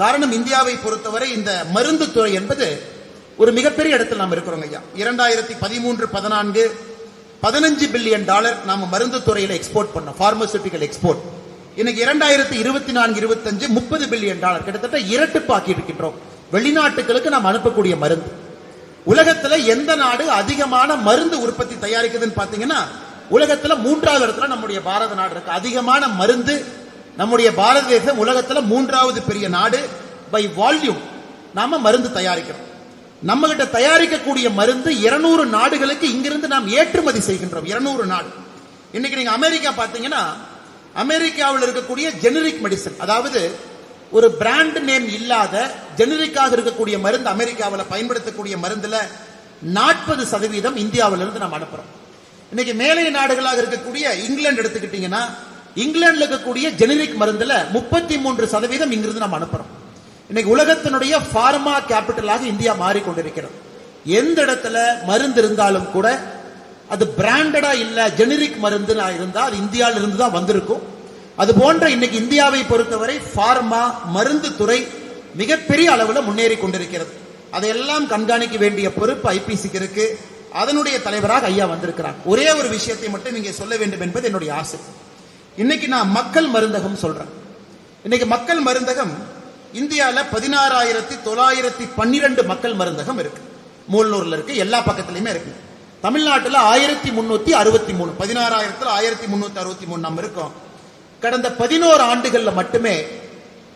காரணம் இந்தியாவை பொறுத்தவரை இந்த மருந்து துறை என்பது ஒரு மிகப்பெரிய இடத்தில் நாம் இருக்கிறோம் ஐயா. இரண்டாயிரத்தி பதிமூன்று பதினான்கு பதினஞ்சு பில்லியன் டாலர் நாம மருந்து துறையில எக்ஸ்போர்ட் பண்ணோம். பார்மசூட்டிக்கல் எக்ஸ்போர்ட் இன்னைக்கு இரண்டாயிரத்தி இருபத்தி நான்கு இருபத்தஞ்சு முப்பது பில்லியன் டாலர். கிட்டத்தட்ட இரட்டுப்பாக்கி இருக்கின்றோம். வெளிநாட்டுகளுக்கு நாம் அனுப்பக்கூடிய மருந்து. உலகத்துல எந்த நாடு அதிகமான மருந்து உற்பத்தி தயாரிக்குதுன்னு பாத்தீங்கன்னா உலகத்துல மூன்றாவது இடத்துல நம்முடைய பாரத நாடு இருக்கு. அதிகமான மருந்து நம்முடைய பாரத தேசம் உலகத்துல மூன்றாவது பெரிய நாடு பை வால்யூம் நாம மருந்து தயாரிக்கிறோம். நம்ம கிட்ட தயாரிக்கக்கூடிய மருந்து 200 நாடுகளுக்கு இங்கிருந்து நாம் ஏற்றுமதி செய்கின்றோம். 200 நாடு. இன்னைக்கு நீங்க அமெரிக்கா பாத்தீங்கன்னா அமெரிக்காவில் இருக்கக்கூடிய ஜெனரிக் மெடிசன் அதாவது ஒரு பிராண்ட் நேம் இல்லாத ஜெனரிக்காக இருக்கக்கூடிய மருந்து அமெரிக்காவில் பயன்படுத்தக்கூடிய மருந்துல நாற்பது சதவீதம் இந்தியாவிலிருந்து நாம் அனுப்புறோம். இன்னைக்கு மேலை நாடுகளாக இருக்கக்கூடிய இங்கிலாந்து எடுத்துக்கிட்டீங்கன்னா இங்கிலாந்துல இருக்கக்கூடிய ஜெனரிக் மருந்துல முப்பத்தி மூன்று சதவீதம் இங்கிருந்து நாம் அனுப்புறோம். இன்னைக்கு உலகத்தினுடைய பார்மா கேபிட்டலாக இந்தியா மாறிக்கொண்டிருக்கிறது. எந்த இடத்துல மருந்து இருந்தாலும் கூட அது பிராண்டடா இல்ல ஜெனரிக் மருந்து இருந்தா அது இந்தியாவில இருந்து தான் வந்திருக்கும். அது போன்ற இன்னைக்கு இந்தியாவை பொறுத்தவரை பார்மா மருந்து துறை மிகப்பெரிய அளவுல முன்னேறி கொண்டிருக்கிறது. அதையெல்லாம் கண்காணிக்க வேண்டிய பொறுப்பு ஐபிசிக்கு இருக்கு. அதனுடைய தலைவராக ஐயா வந்திருக்கிறார். ஒரே ஒரு விஷயத்தை மட்டும் இங்கே சொல்ல வேண்டும் என்பது என்னுடைய ஆசை. இன்னைக்கு நான் மக்கள் மருந்தகம் சொல்றேன். இன்னைக்கு மக்கள் மருந்தகம் இந்தியாவில் பதினாறாயிரத்தி தொள்ளாயிரத்தி பன்னிரண்டு மக்கள் மருந்தகம் இருக்கு. மூலூர்ல இருக்கு எல்லா பக்கத்துலயுமே இருக்கு. தமிழ்நாட்டில் ஆயிரத்தி முன்னூத்தி அறுபத்தி மூணு பதினாறாயிரத்தில் ஆயிரத்தி முன்னூத்தி அறுபத்தி மூணு நம்ம இருக்கோம். கடந்த பதினோரு ஆண்டுகள்ல மட்டுமே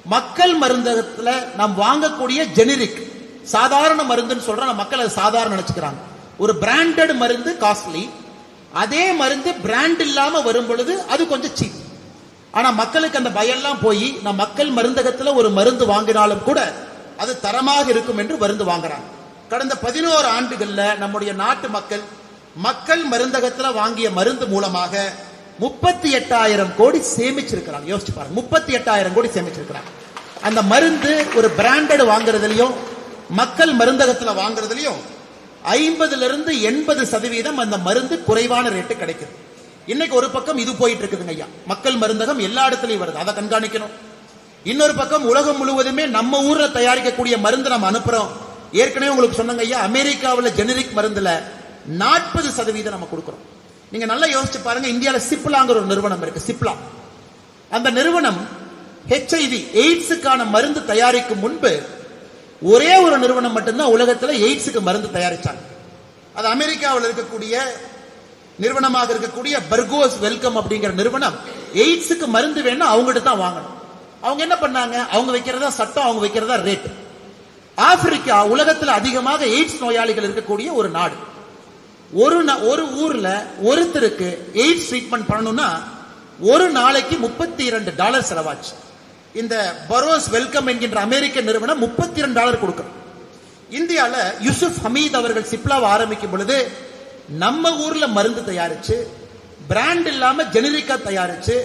மக்கள் மருந்தகத்துல நாம் வாங்கக்கூடிய ஜெனரிக் சாதாரண மருந்துன்னு சொல்றோம் மக்கள் அதை சாதாரண நினைச்சுக்கிறாங்க. ஒரு பிராண்டட் மருந்து காஸ்ட்லி அதே மருந்து பிராண்ட் இல்லாம வரும் பொழுது அது கொஞ்சம் சீப் ஆனா மக்களுக்கு அந்த பயம்லாம் போய் நான் மக்கள் மருந்தகத்துல ஒரு மருந்து வாங்கினாலும் கூட அது தரமாக இருக்கும் என்று மருந்து வாங்குறாங்க. கடந்த பதினோரு ஆண்டுகள்ல நம்முடைய நாட்டு மக்கள் மக்கள் மருந்தகத்துல வாங்கிய மருந்து மூலமாக முப்பத்தி எட்டாயிரம் கோடி சேமிச்சிருக்கிறாங்க. யோசிச்சு பாருங்க. முப்பத்தி எட்டாயிரம் கோடி சேமிச்சிருக்கிறாங்க. அந்த மருந்து ஒரு பிராண்டட் வாங்குறதுலயும் மக்கள் மருந்தகத்துல வாங்குறதுலயும் ஐம்பதுல இருந்து எண்பது சதவீதம் அந்த மருந்து குறைவான ரேட்டு கிடைக்குது. இன்னைக்கு ஒரு பக்கம் இது போயிட்டு இருக்குதுங்க ஐயா. மக்கள் மருந்தகம் எல்லா இடத்துலயும் வருது. அதை கண்காணிக்கணும். இன்னொரு பக்கம் உலகம் முழுவதுமே நம்ம ஊர்ல தயாரிக்கக்கூடிய மருந்து நம்ம அனுப்புறோம். ஏற்கனவே உங்களுக்கு சொன்னங்க ஐயா அமெரிக்காவில் ஜெனரிக் மருந்துல நாற்பது சதவீதம் நம்ம கொடுக்குறோம். நீங்க நல்லா யோசிச்சு பாருங்க இந்தியாவில் சிப்லாங்கிற ஒரு நிறுவனம் இருக்கு சிப்லா. அந்த நிறுவனம் ஹெச்ஐவி எய்ட்ஸுக்கான மருந்து தயாரிக்கும் முன்பு ஒரே ஒரு நிறுவனம் மட்டும்தான் உலகத்தில் எய்ட்ஸுக்கு மருந்து தயாரிச்சாங்க. அது அமெரிக்காவில் இருக்கக்கூடிய நிறுவனமாக இருக்கக்கூடிய பர்கோஸ் வெல்கம் அப்படிங்கிற நிறுவனம் எய்ட்ஸுக்கு மருந்து வேணும் அவங்ககிட்ட தான் வாங்கணும். அவங்க என்ன பண்ணாங்க? அவங்க வைக்கிறதா சட்டம் அவங்க வைக்கிறதா ரேட் ஆப்பிரிக்கா உலகத்தில் அதிகமாக எய்ட்ஸ் நோயாளிகள் இருக்கக்கூடிய ஒரு நாடு. ஒரு நா- ஒரு ஊர்ல ஒருத்தருக்கு எய்ட்ஸ் ட்ரீட்மெண்ட் பண்ணணும்னா ஒரு நாளைக்கு முப்பத்தி இரண்டு டாலர் செலவாச்சு. இந்த பரோஸ் வெல்கம் என்கின்ற அமெரிக்க நிறுவனம் முப்பத்தி இரண்டு டாலர் கொடுக்கும். இந்தியாவில் யூசுப் ஹமீத் அவர்கள் சிப்லாவை ஆரம்பிக்கும் பொழுது நம்ம ஊர்ல மருந்து தயாரிச்சு பிராண்ட் இல்லாம ஜெனரிக்கா தயாரிச்சு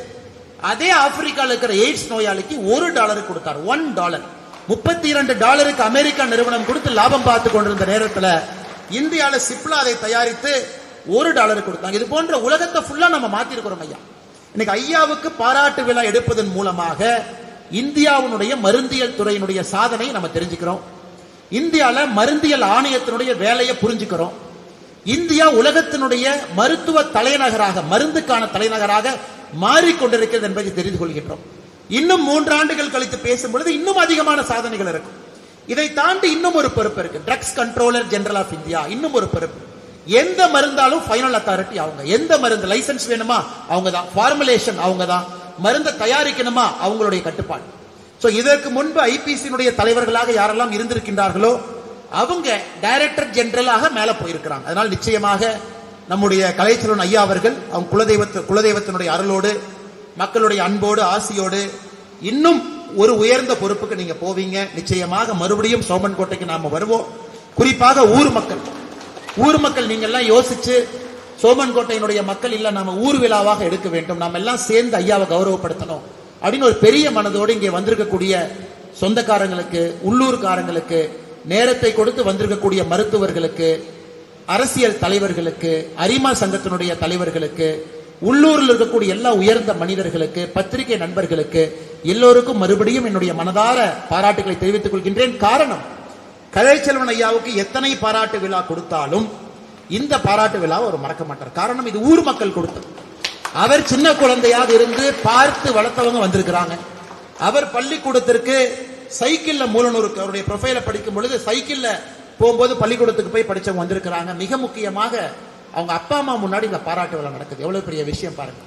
அதே ஆப்பிரிக்கால இருக்கிற எய்ட்ஸ் நோயாளிக்கு ஒரு டாலர் கொடுத்தார். ஒன் டாலர் முப்பத்தி இரண்டு டாலருக்கு அமெரிக்கா நிறுவனம் கொடுத்து லாபம் பார்த்து கொண்டிருந்த நேரத்தில் இந்தியால சிப்லா அதை தயாரித்து ஒரு டாலர் கொடுத்தாங்க. இது போன்ற உலகத்தை ஃபுல்லா நம்ம மாத்திருக்கிறோம் ஐயா. இன்னைக்கு ஐயாவுக்கு பாராட்டு விழா எடுப்பதன் மூலமாக இந்தியாவினுடைய மருந்தியல் துறையினுடைய சாதனை நம்ம தெரிஞ்சுக்கிறோம். இந்தியால மருந்தியல் ஆணையத்தினுடைய வேலையை புரிஞ்சுக்கிறோம். இந்தியா உலகத்தினுடைய மருத்துவ தலைநகராக மருந்துக்கான தலைநகராக மாறிக்கொண்டிருக்கிறது என்பதை தெரிந்து கொள்கின்றோம். இன்னும் மூன்று ஆண்டுகள் கழித்து பேசும் பொழுது இன்னும் அதிகமான சாதனைகள் இருக்கும். இதை தாண்டி இன்னும் ஒரு பொறுப்பு இருக்கு. Drugs controller general of India இன்னும் ஒரு பொறுப்பு. எந்த மருந்தாலும் ஃபைனல் அத்தாரிட்டி அவங்க. எந்த மருந்து லைசன்ஸ் வேணுமா? அவங்க தான் ஃபார்முலேஷன் அவங்க தான் மருந்தை தயாரிக்கணுமா? அவங்களுடைய கட்டுப்பாடு. ஸோ இதற்கு முன்பு ஐபிசியினுடைய தலைவர்களாக யாரெல்லாம் இருந்திருக்கின்றார்களோ அவங்க டைரக்டர் ஜெனரலாக மேலே போயிருக்கிறாங்க. அதனால் நிச்சயமாக நம்முடைய கலைச்சலன் ஐயா அவர்கள் அவங்க குலதெய்வத்து குலதெய்வத்தினுடைய அருளோடு மக்களுடைய அன்போடு ஆசியோடு இன்னும் ஒரு உயர்ந்த பொறுப்புக்கு நீங்க போவீங்க. நிச்சயமாக மறுபடியும் சோமன் கோட்டைக்கு நாம வருவோம். குறிப்பாக ஊர் மக்கள். ஊர் மக்கள் நீங்க எல்லாம் யோசிச்சு சோமன் கோட்டையினுடைய மக்கள் இல்ல நாம ஊர் விழாவாக எடுக்க வேண்டும். நாம் எல்லாம் சேர்ந்து ஐயாவை கௌரவப்படுத்தணும். அப்படின்னு ஒரு பெரிய மனதோடு இங்கே வந்திருக்கக்கூடிய சொந்தக்காரங்களுக்கு உள்ளூர்காரங்களுக்கு நேரத்தை கொடுத்து வந்திருக்கக்கூடிய மருத்துவர்களுக்கு அரசியல் தலைவர்களுக்கு அரிமா சங்கத்தினுடைய தலைவர்களுக்கு உள்ளூரில் இருக்கக்கூடிய எல்லா உயர்ந்த மனிதர்களுக்கு பத்திரிகை நண்பர்களுக்கு எல்லோருக்கும் மறுபடியும் என்னுடைய மனதார பாராட்டுகளை தெரிவித்துக் கொள்கின்றேன். காரணம் கலைச்செல்வன் ஐயாவுக்கு எத்தனை பாராட்டு விழா கொடுத்தாலும் இந்த பாராட்டு விழாவை அவர் மறக்க மாட்டார். காரணம் இது ஊர் மக்கள் கொடுத்தது. அவர் சின்ன குழந்தையாக இருந்து பார்த்து வளர்த்தவங்க வந்திருக்கிறாங்க. அவர் பள்ளிக்கூடத்திற்கு சைக்கிள்ல மூலனூருக்கு அவருடைய ப்ரொஃபைல படிக்கும் பொழுது சைக்கிள்ல போகும்போது பள்ளிக்கூடத்துக்கு போய் படிச்சவங்க வந்திருக்கிறாங்க. மிக முக்கியமாக அவங்க அப்பா அம்மா முன்னாடி இந்த பாராட்டு விழா நடக்குது. எவ்வளவு பெரிய விஷயம் பாருங்க.